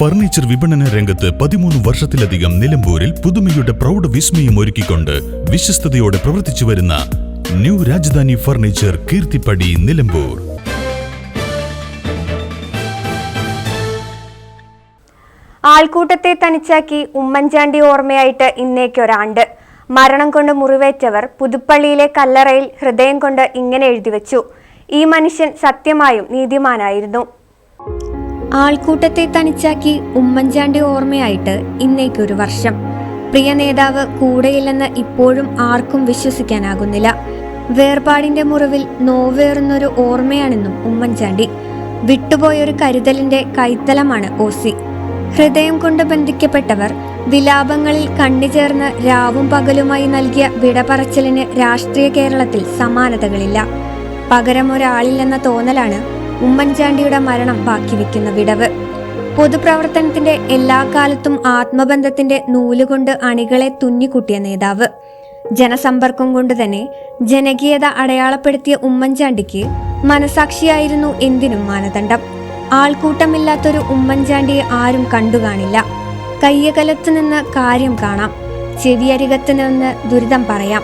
Furniture വിപണന രംഗത്ത് പതിമൂന്ന് വർഷത്തിലധികം നിലമ്പൂരിൽ പുതുമയുടെ പ്രൗഢ വിസ്മയം ഒരുക്കിക്കൊണ്ട് വിശ്വസ്തയോടെ പ്രവർത്തിച്ചു വരുന്ന ന്യൂ രാജധാനി ഫർണിച്ചർ കീർത്തിപ്പടി നിലമ്പൂർ. ആൾക്കൂട്ടത്തെ തനിച്ചാക്കി ഉമ്മൻചാണ്ടി ഓർമ്മയായിട്ട് ഇന്നേക്കൊരാണ്ട്. മരണം കൊണ്ട് മുറിവേറ്റവർ പുതുപ്പള്ളിയിലെ കല്ലറയിൽ ഹൃദയം കൊണ്ട് ഇങ്ങനെ എഴുതിവെച്ചു ഈ മനുഷ്യൻ സത്യമായും നീതിമാനായിരുന്നു. ആൾക്കൂട്ടത്തെ തനിച്ചാക്കി ഉമ്മൻചാണ്ടി ഓർമ്മയായിട്ട് ഇന്നേക്കൊരു വർഷം. പ്രിയ നേതാവ് കൂടെയില്ലെന്ന് ഇപ്പോഴും ആർക്കും വിശ്വസിക്കാനാകുന്നില്ല. വേർപാടിന്റെ മുറിവിൽ നോവേറുന്നൊരു ഓർമ്മയാണെന്നും ഉമ്മൻചാണ്ടി. വിട്ടുപോയൊരു കരുതലിന്റെ കൈത്തലമാണ് ഓസി. ഹൃദയം കൊണ്ട് ബന്ധിക്കപ്പെട്ടവർ വിലാപങ്ങളിൽ കണ്ണിചേർന്ന് രാവും പകലുമായി നൽകിയ വിടപറച്ചിലിന് രാഷ്ട്രീയ കേരളത്തിൽ സമാനതകളില്ല. പകരം ഒരാളില്ലെന്ന തോന്നലാണ് ഉമ്മൻചാണ്ടിയുടെ മരണം ബാക്കിവെക്കുന്ന വിടവ്. പൊതുപ്രവർത്തനത്തിന്റെ എല്ലാ കാലത്തും ആത്മബന്ധത്തിന്റെ നൂലുകൊണ്ട് അണികളെ തുന്നിക്കുട്ടിയ നേതാവ്. ജനസമ്പർക്കം കൊണ്ട് തന്നെ ജനകീയത അടയാളപ്പെടുത്തിയ ഉമ്മൻചാണ്ടിക്ക് മനസാക്ഷിയായിരുന്നു എന്തിനും മാനദണ്ഡം. ആൾക്കൂട്ടമില്ലാത്തൊരു ഉമ്മൻചാണ്ടിയെ ആരും കണ്ടുകാണില്ല. കയ്യകലത്ത് നിന്ന് കാര്യം കാണാം. ചെവിയരികത്ത് നിന്ന് ദുരിതം പറയാം.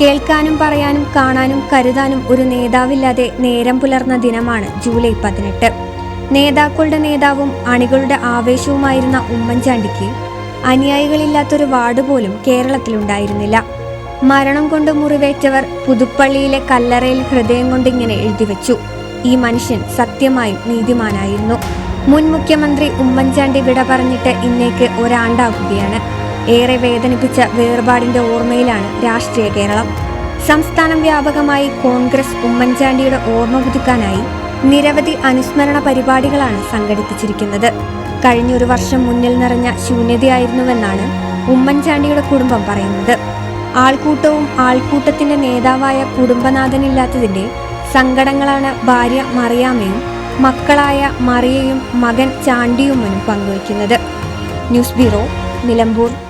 കേൾക്കാനും പറയാനും കാണാനും കരുതാനും ഒരു നേതാവില്ലാതെ നേരം പുലർന്ന ദിനമാണ് ജൂലൈ പതിനെട്ട്. നേതാക്കളുടെ നേതാവും അണികളുടെ ആവേശവുമായിരുന്ന ഉമ്മൻചാണ്ടിക്ക് അനുയായികളില്ലാത്തൊരു വാർഡ് പോലും കേരളത്തിലുണ്ടായിരുന്നില്ല. മരണം കൊണ്ട് മുറിവേറ്റവർ പുതുപ്പള്ളിയിലെ കല്ലറയിൽ ഹൃദയം കൊണ്ടിങ്ങനെ എഴുതിവെച്ചു ഈ മനുഷ്യൻ സത്യമായും നീതിമാനായിരുന്നു. മുൻ മുഖ്യമന്ത്രി ഉമ്മൻചാണ്ടി വിട പറഞ്ഞിട്ട് ഇന്നേക്ക് ഒരാണ്ടാകുകയാണ്. ഏറെ വേദനിപ്പിച്ച വേർപാടിന്റെ ഓർമ്മയിലാണ് രാഷ്ട്രീയ കേരളം. സംസ്ഥാനം വ്യാപകമായി കോൺഗ്രസ് ഉമ്മൻചാണ്ടിയുടെ ഓർമ്മ പുതുക്കാനായി നിരവധി അനുസ്മരണ പരിപാടികളാണ് സംഘടിപ്പിച്ചിരിക്കുന്നത്. കഴിഞ്ഞൊരു വർഷം മുന്നിൽ നിറഞ്ഞ ശൂന്യതയായിരുന്നുവെന്നാണ് ഉമ്മൻചാണ്ടിയുടെ കുടുംബം പറയുന്നത്. ആൾക്കൂട്ടവും ആൾക്കൂട്ടത്തിന്റെ നേതാവായ കുടുംബനാഥനില്ലാത്തതിന്റെ സങ്കടങ്ങളാണ് ഭാര്യ മറിയാമയും മക്കളായ മറിയയും മകൻ ചാണ്ടിയുമ്മനും പങ്കുവയ്ക്കുന്നത്. News bureau Nilambur.